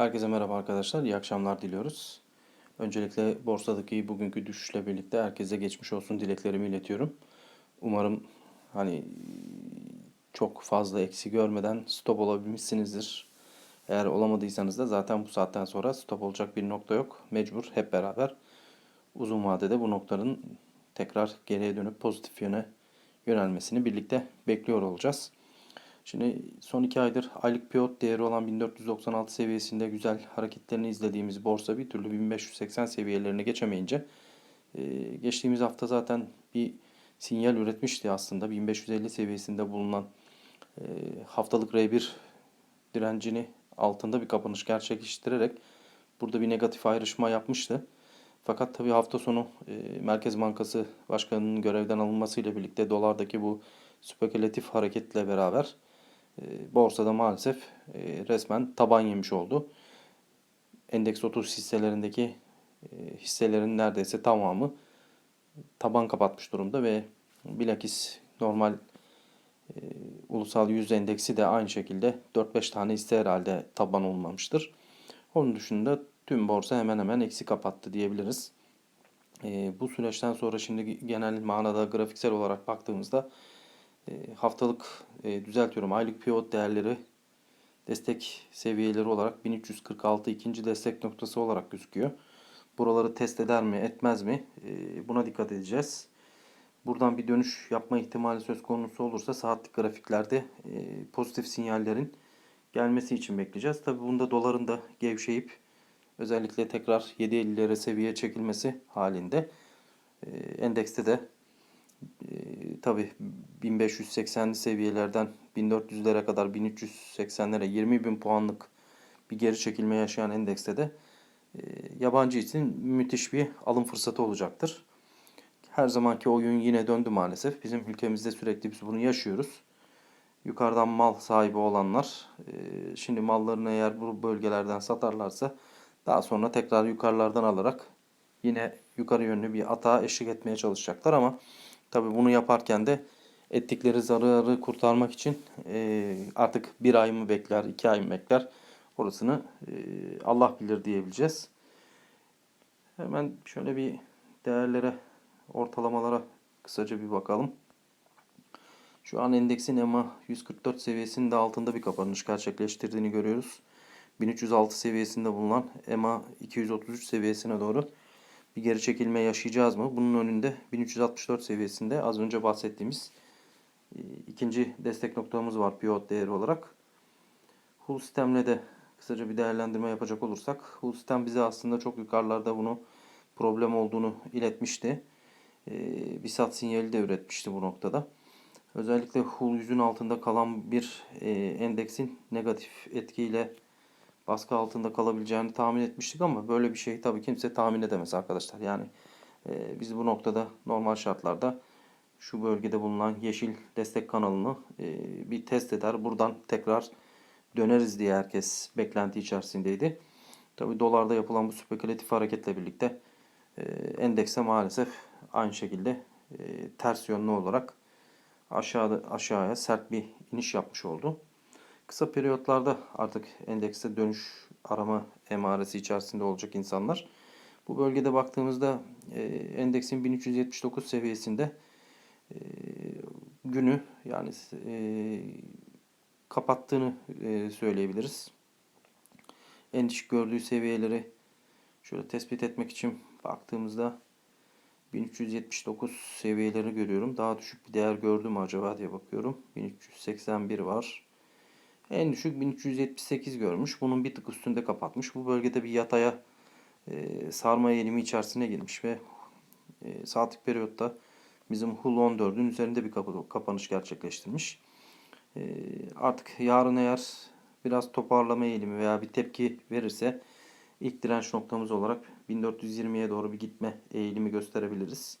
Herkese merhaba arkadaşlar. İyi akşamlar diliyoruz. Öncelikle borsadaki bugünkü düşüşle birlikte herkese geçmiş olsun dileklerimi iletiyorum. Umarım hani çok fazla eksi görmeden stop olabilmişsinizdir. Eğer olamadıysanız da zaten bu saatten sonra stop olacak bir nokta yok. Mecbur hep beraber uzun vadede bu noktaların tekrar geriye dönüp pozitif yöne yönelmesini birlikte bekliyor olacağız. Şimdi son iki aydır aylık pivot değeri olan 1496 seviyesinde güzel hareketlerini izlediğimiz borsa bir türlü 1580 seviyelerini geçemeyince e, geçtiğimiz hafta zaten bir sinyal üretmişti aslında 1550 seviyesinde bulunan e, haftalık R1 direncini altında bir kapanış gerçekleştirerek burada bir negatif ayrışma yapmıştı. Fakat tabii hafta sonu e, Merkez Bankası Başkanı'nın görevden alınmasıyla birlikte dolardaki bu spekülatif hareketle beraber borsada maalesef e, resmen taban yemiş oldu. Endeks 30 hisselerindeki e, hisselerin neredeyse tamamı taban kapatmış durumda ve bilakis normal e, ulusal yüz endeksi de aynı şekilde 4-5 tane hisse herhalde taban olmamıştır. Onun dışında tüm borsa hemen hemen eksi kapattı diyebiliriz. Bu süreçten sonra şimdi genel manada grafiksel olarak baktığımızda haftalık e, düzeltiyorum aylık pivot değerleri destek seviyeleri olarak 1346 ikinci destek noktası olarak gözüküyor. Buraları test eder mi etmez mi e, buna dikkat edeceğiz. Buradan bir dönüş yapma ihtimali söz konusu olursa saatlik grafiklerde e, pozitif sinyallerin gelmesi için bekleyeceğiz. Tabi bunda doların da gevşeyip özellikle tekrar 7.50'lere seviye çekilmesi halinde e, endekste de e, tabii 1580 seviyelerden 1400'lere kadar 1380'lere 20 bin puanlık bir geri çekilme yaşayan endekste de e, yabancı için müthiş bir alım fırsatı olacaktır. Her zamanki oyun yine döndü maalesef. Bizim ülkemizde sürekli biz bunu yaşıyoruz. Yukarıdan mal sahibi olanlar e, şimdi mallarını eğer bu bölgelerden satarlarsa daha sonra tekrar yukarılardan alarak yine yukarı yönlü bir atağa eşlik etmeye çalışacaklar ama tabi bunu yaparken de ettikleri zararı kurtarmak için e, artık bir ay mı bekler, iki ay mı bekler orasını e, Allah bilir diyebileceğiz. Hemen şöyle bir değerlere, ortalamalara kısaca bir bakalım. Şu an endeksin EMA 144 seviyesinin de altında bir kapanış gerçekleştirdiğini görüyoruz. 1306 seviyesinde bulunan EMA 233 seviyesine doğru bir geri çekilme yaşayacağız mı? Bunun önünde 1364 seviyesinde az önce bahsettiğimiz ikinci destek noktamız var pivot değeri olarak. Hull sistemle de kısaca bir değerlendirme yapacak olursak Hull sistem bize aslında çok yukarılarda bunu problem olduğunu iletmişti. E, bir sat sinyali de üretmişti bu noktada. Özellikle Hull yüzün altında kalan bir e, endeksin negatif etkiyle baskı altında kalabileceğini tahmin etmiştik ama böyle bir şey tabii kimse tahmin edemez arkadaşlar. Yani e, biz bu noktada normal şartlarda şu bölgede bulunan yeşil destek kanalını e, bir test eder. Buradan tekrar döneriz diye herkes beklenti içerisindeydi. Tabi dolarda yapılan bu spekülatif hareketle birlikte e, endekse maalesef aynı şekilde e, ters yönlü olarak aşağıda aşağıya sert bir iniş yapmış oldu. Kısa periyotlarda artık endekste dönüş arama emaresi içerisinde olacak insanlar. Bu bölgede baktığımızda endeksin 1379 seviyesinde günü yani e, kapattığını e, söyleyebiliriz. En düşük gördüğü seviyeleri şöyle tespit etmek için baktığımızda 1379 seviyeleri görüyorum. Daha düşük bir değer gördüm acaba diye bakıyorum. 1381 var. En düşük 1378 görmüş. Bunun bir tık üstünde kapatmış. Bu bölgede bir yataya e, sarma eğilimi içerisine girmiş ve e, saatlik periyotta bizim Hull 14'ün üzerinde bir kapanış gerçekleştirmiş. E, artık yarın eğer biraz toparlama eğilimi veya bir tepki verirse ilk direnç noktamız olarak 1420'ye doğru bir gitme eğilimi gösterebiliriz.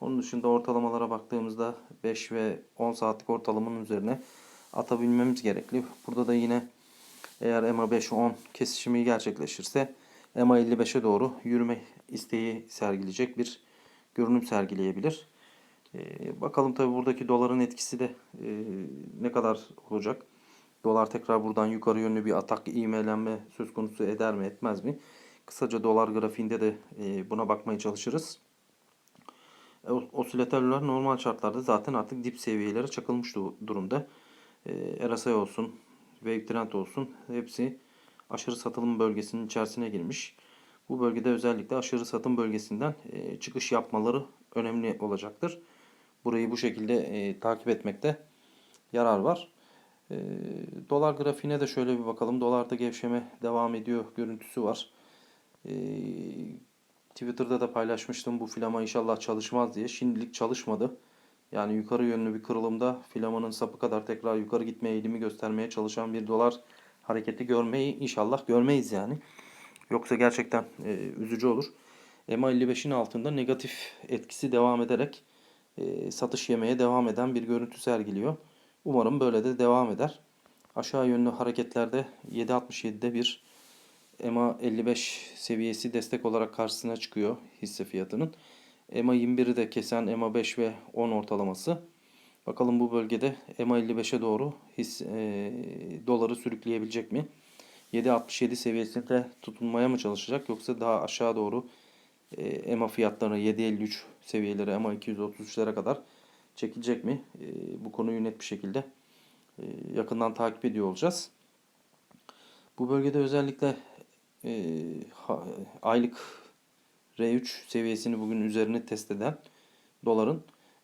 Onun dışında ortalamalara baktığımızda 5 ve 10 saatlik ortalamanın üzerine atabilmemiz gerekli. Burada da yine eğer EMA 5-10 kesişimi gerçekleşirse EMA 55'e doğru yürüme isteği sergileyecek bir görünüm sergileyebilir. Ee, bakalım tabi buradaki doların etkisi de e, ne kadar olacak. Dolar tekrar buradan yukarı yönlü bir atak ivmelenme söz konusu eder mi etmez mi? Kısaca dolar grafiğinde de e, buna bakmaya çalışırız. E, Osilatörler normal şartlarda zaten artık dip seviyelere çakılmış du- durumda. E, RSI olsun, Wave Trend olsun hepsi aşırı satılım bölgesinin içerisine girmiş. Bu bölgede özellikle aşırı satım bölgesinden e, çıkış yapmaları önemli olacaktır. Burayı bu şekilde e, takip etmekte yarar var. E, dolar grafiğine de şöyle bir bakalım. Dolarda gevşeme devam ediyor görüntüsü var. E, Twitter'da da paylaşmıştım bu filama inşallah çalışmaz diye. Şimdilik çalışmadı. Yani yukarı yönlü bir kırılımda filamanın sapı kadar tekrar yukarı gitme eğilimi göstermeye çalışan bir dolar hareketi görmeyi inşallah görmeyiz yani. Yoksa gerçekten e, üzücü olur. EMA 55'in altında negatif etkisi devam ederek e, satış yemeye devam eden bir görüntü sergiliyor. Umarım böyle de devam eder. Aşağı yönlü hareketlerde 7.67'de bir EMA 55 seviyesi destek olarak karşısına çıkıyor hisse fiyatının. EMA 21'i de kesen EMA 5 ve 10 ortalaması. Bakalım bu bölgede EMA 55'e doğru his, e, doları sürükleyebilecek mi? 7.67 seviyesinde tutunmaya mı çalışacak yoksa daha aşağı doğru e, EMA fiyatlarına 7.53 seviyeleri EMA 233'lere kadar çekilecek mi? E, bu konuyu net bir şekilde e, yakından takip ediyor olacağız. Bu bölgede özellikle e, aylık R3 seviyesini bugün üzerine test eden doların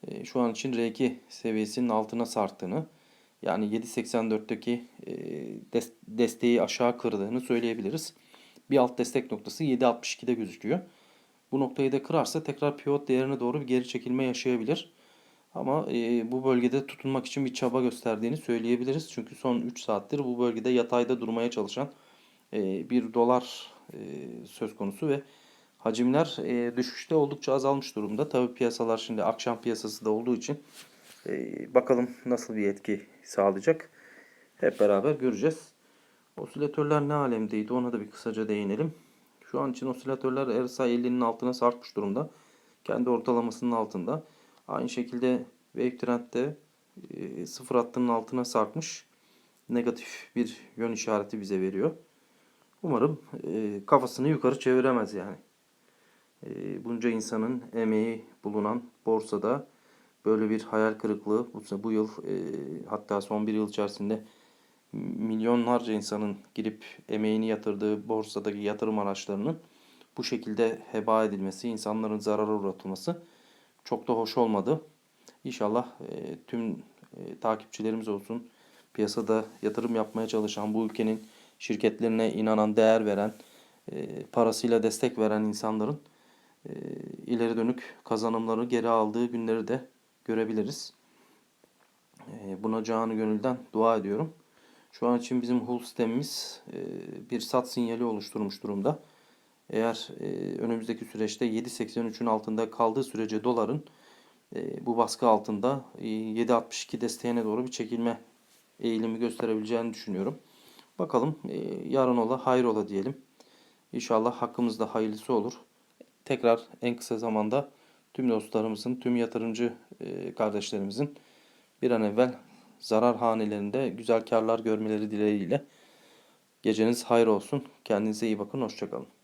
e, şu an için R2 seviyesinin altına sarktığını yani 7.84'teki e, des- desteği aşağı kırdığını söyleyebiliriz. Bir alt destek noktası 7.62'de gözüküyor. Bu noktayı da kırarsa tekrar pivot değerine doğru bir geri çekilme yaşayabilir. Ama e, bu bölgede tutunmak için bir çaba gösterdiğini söyleyebiliriz. Çünkü son 3 saattir bu bölgede yatayda durmaya çalışan e, bir dolar e, söz konusu ve hacimler e, düşüşte oldukça azalmış durumda. Tabii piyasalar şimdi akşam piyasası da olduğu için e, bakalım nasıl bir etki sağlayacak. Hep beraber göreceğiz. Osilatörler ne alemdeydi ona da bir kısaca değinelim. Şu an için osilatörler RSI 50'nin altına sarkmış durumda. Kendi ortalamasının altında. Aynı şekilde Wave Trend'de e, sıfır hattının altına sarkmış. Negatif bir yön işareti bize veriyor. Umarım e, kafasını yukarı çeviremez yani. E, bunca insanın emeği bulunan borsada böyle bir hayal kırıklığı bu, bu yıl e, hatta son bir yıl içerisinde milyonlarca insanın girip emeğini yatırdığı borsadaki yatırım araçlarının bu şekilde heba edilmesi, insanların zarara uğratılması çok da hoş olmadı. İnşallah e, tüm e, takipçilerimiz olsun, piyasada yatırım yapmaya çalışan, bu ülkenin şirketlerine inanan, değer veren, e, parasıyla destek veren insanların e, ileri dönük kazanımları geri aldığı günleri de görebiliriz. E, buna canı gönülden dua ediyorum. Şu an için bizim hull sistemimiz e, bir sat sinyali oluşturmuş durumda. Eğer e, önümüzdeki süreçte 7.83'ün altında kaldığı sürece doların e, bu baskı altında e, 7.62 desteğine doğru bir çekilme eğilimi gösterebileceğini düşünüyorum. Bakalım yarın ola hayır ola diyelim. İnşallah hakkımızda hayırlısı olur. Tekrar en kısa zamanda tüm dostlarımızın, tüm yatırımcı kardeşlerimizin bir an evvel zarar hanelerinde güzel karlar görmeleri dileğiyle. Geceniz hayır olsun. Kendinize iyi bakın. Hoşçakalın.